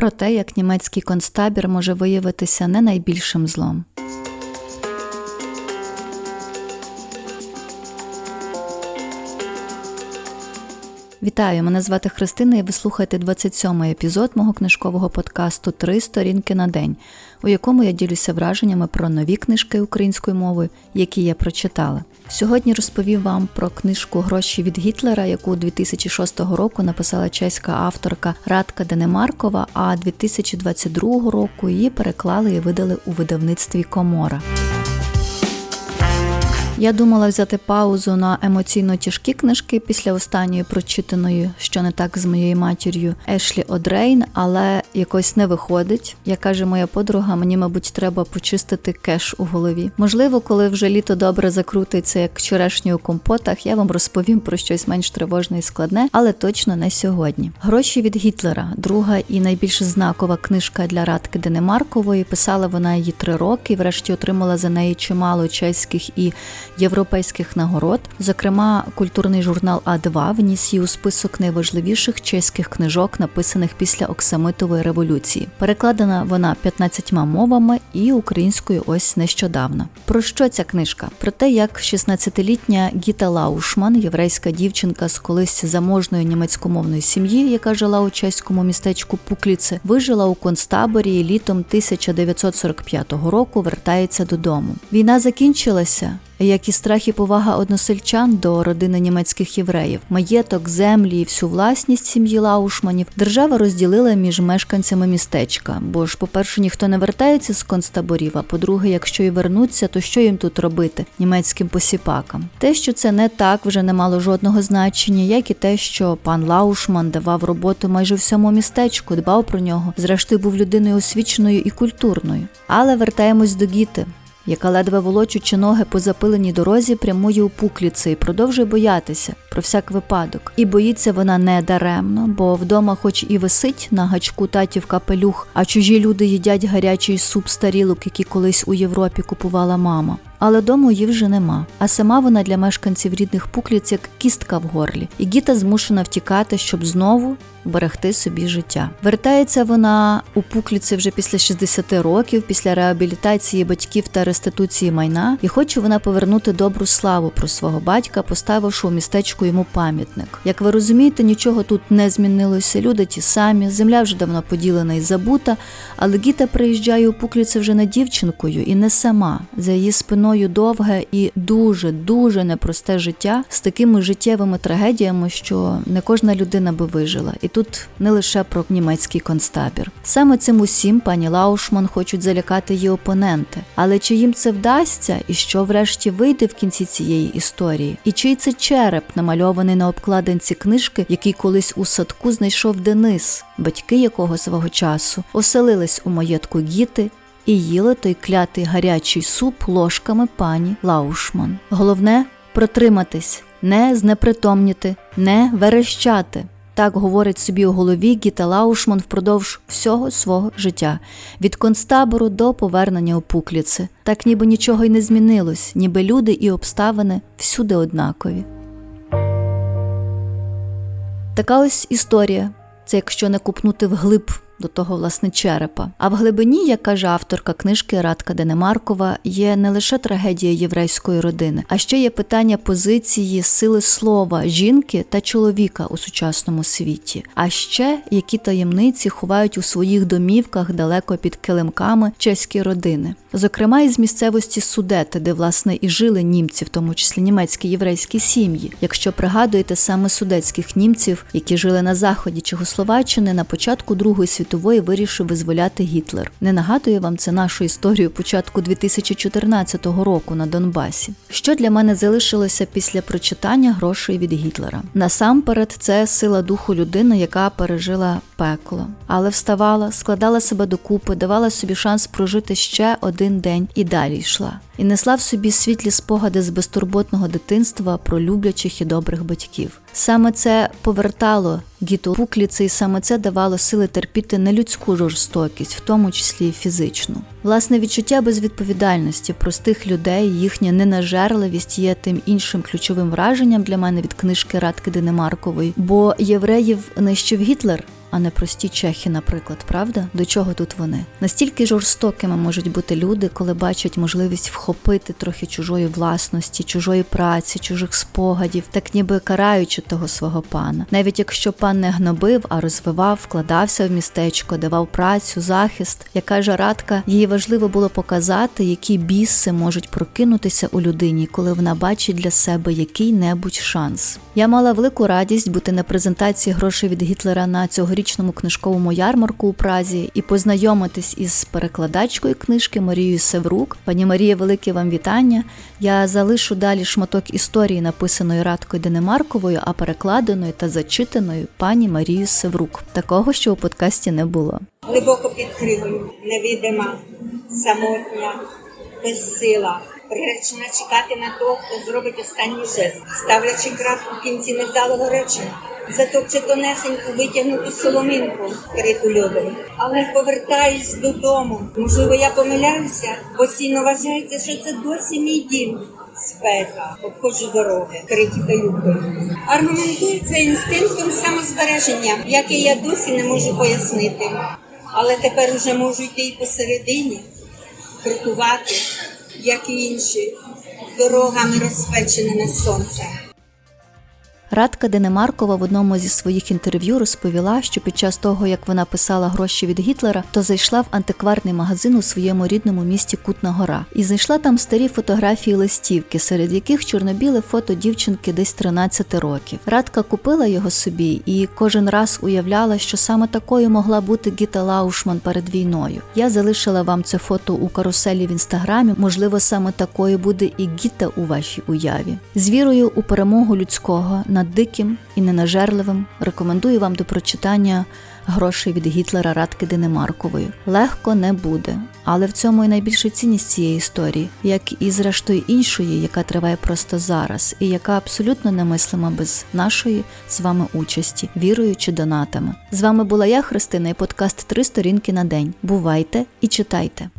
про те, як німецький концтабір може виявитися не найбільшим злом. Вітаю, мене звати Христина, і ви слухаєте 27-й епізод мого книжкового подкасту Три сторінки на день, у якому я ділюся враженнями про нові книжки українською мовою, які я прочитала. Сьогодні розповів вам про книжку Гроші від Гітлера, яку 2006 року написала чеська авторка Радка Денемаркова, а 2022 року її переклали і видали у видавництві Комора. Я думала взяти паузу на емоційно тяжкі книжки після останньої прочитаної, що не так з моєю матір'ю Ешлі Одрейн, але якось не виходить. Як каже моя подруга, мені, мабуть, треба почистити кеш у голові. Можливо, коли вже літо добре закрутиться, як черешні у компотах, я вам розповім про щось менш тривожне і складне, але точно не сьогодні. Гроші від Гітлера, друга і найбільш знакова книжка для Радки Денемаркової. Писала вона її три роки, врешті отримала за неї чимало чеських і європейських нагород. Зокрема, культурний журнал А2 вніс її у список найважливіших чеських книжок, написаних після Оксамитової революції. Перекладена вона 15 мовами і українською ось нещодавно. Про що ця книжка? Про те, як 16-літня Гіта Лаушман, єврейська дівчинка з колись заможної німецькомовної сім'ї, яка жила у чеському містечку Пукліце, вижила у концтаборі і літом 1945 року вертається додому. Війна закінчилася як і страх і повага односельчан до родини німецьких євреїв, маєток, землі і всю власність сім'ї Лаушманів держава розділила між мешканцями містечка. Бо ж, по-перше, ніхто не вертається з концтаборів, а по-друге, якщо і вернуться, то що їм тут робити німецьким посіпакам? Те, що це не так, вже не мало жодного значення, як і те, що пан Лаушман давав роботу майже всьому містечку, дбав про нього, зрештою був людиною освіченою і культурною. Але вертаємось до Гіти яка ледве волочучи ноги по запиленій дорозі, прямує у пукліці і продовжує боятися про всяк випадок. І боїться вона не даремно, бо вдома, хоч і висить на гачку татів капелюх, а чужі люди їдять гарячий суп з тарілок, які колись у Європі купувала мама. Але дому її вже нема. А сама вона для мешканців рідних пукліць як кістка в горлі, і Гіта змушена втікати, щоб знову берегти собі життя. Вертається вона у пукліці вже після 60 років, після реабілітації батьків та реституції майна, і хоче вона повернути добру славу про свого батька, поставивши у містечку йому пам'ятник. Як ви розумієте, нічого тут не змінилося. Люди ті самі, земля вже давно поділена і забута. Але Гіта приїжджає у пукліці вже не дівчинкою і не сама за її спиною мною довге і дуже дуже непросте життя з такими життєвими трагедіями, що не кожна людина би вижила. І тут не лише про німецький концтабір. Саме цим усім пані Лаушман хочуть залякати її опоненти. Але чи їм це вдасться, і що врешті вийде в кінці цієї історії? І чий це череп, намальований на обкладинці книжки, який колись у садку знайшов Денис, батьки якого свого часу оселились у маєтку Гіти і їли той клятий гарячий суп ложками пані Лаушман. Головне протриматись, не знепритомніти, не верещати. Так говорить собі у голові Гіта Лаушман впродовж всього свого життя, від концтабору до повернення у Пукліци. Так ніби нічого й не змінилось, ніби люди і обставини всюди однакові. Така ось історія. Це якщо не купнути вглиб до того власне черепа. А в глибині, як каже авторка книжки Радка Денемаркова, є не лише трагедія єврейської родини, а ще є питання позиції сили слова жінки та чоловіка у сучасному світі. А ще які таємниці ховають у своїх домівках далеко під килимками чеські родини, зокрема із місцевості Судети, де власне і жили німці, в тому числі німецькі єврейські сім'ї. Якщо пригадуєте саме судетських німців, які жили на заході Чехословаччини на початку Другої світової світової вирішив визволяти Гітлер. Не нагадує вам це нашу історію початку 2014 року на Донбасі. Що для мене залишилося після прочитання грошей від Гітлера? Насамперед, це сила духу людини, яка пережила пекло, але вставала, складала себе докупи, давала собі шанс прожити ще один день і далі йшла і несла в собі світлі спогади з безтурботного дитинства про люблячих і добрих батьків. Саме це повертало діту Пукліце, і саме це давало сили терпіти нелюдську жорстокість, в тому числі і фізичну. Власне відчуття безвідповідальності простих людей, їхня ненажерливість є тим іншим ключовим враженням для мене від книжки Радки Денемаркової, бо євреїв нищив Гітлер а не прості чехи, наприклад, правда? До чого тут вони? Настільки жорстокими можуть бути люди, коли бачать можливість вхопити трохи чужої власності, чужої праці, чужих спогадів, так ніби караючи того свого пана. Навіть якщо пан не гнобив, а розвивав, вкладався в містечко, давав працю, захист, як каже Радка, їй важливо було показати, які біси можуть прокинутися у людині, коли вона бачить для себе який-небудь шанс. Я мала велику радість бути на презентації грошей від Гітлера на цьогорічному книжковому ярмарку у Празі і познайомитись із перекладачкою книжки Марією Севрук. Пані Марія, велике вам вітання. Я залишу далі шматок історії, написаної Радкою Денемарковою, а перекладеною та зачитаною пані Марією Севрук. Такого, що у подкасті не було. глибоко під кригою, невидима, самотня, безсила, приречена чекати на того, хто зробить останній жест, ставлячи крапку в кінці невдалого речення. Затопче тонесеньку витягнуту соломинку, криту льодом. Але повертаюсь додому. Можливо, я помиляюся, постійно вважається, що це досі мій дім. Спека, обходжу дороги, криті каюкою. Аргументую це інстинктом самозбереження, який я досі не можу пояснити. Але тепер уже можу йти і посередині, крокувати, як і інші, дорогами розпеченими сонцем. Радка Денемаркова в одному зі своїх інтерв'ю розповіла, що під час того, як вона писала гроші від Гітлера, то зайшла в антикварний магазин у своєму рідному місті Кутна Гора і знайшла там старі фотографії листівки, серед яких чорнобіле фото дівчинки десь 13 років. Радка купила його собі і кожен раз уявляла, що саме такою могла бути Гіта Лаушман перед війною. Я залишила вам це фото у каруселі в інстаграмі. Можливо, саме такою буде і Гіта у вашій уяві. З вірою у перемогу людського над диким і ненажерливим рекомендую вам до прочитання грошей від Гітлера Радки Денемаркової. Легко не буде, але в цьому і найбільша цінність цієї історії, як і зрештою іншої, яка триває просто зараз, і яка абсолютно немислима без нашої з вами участі, вірою чи донатами. З вами була я, Христина, і подкаст Три сторінки на день. Бувайте і читайте.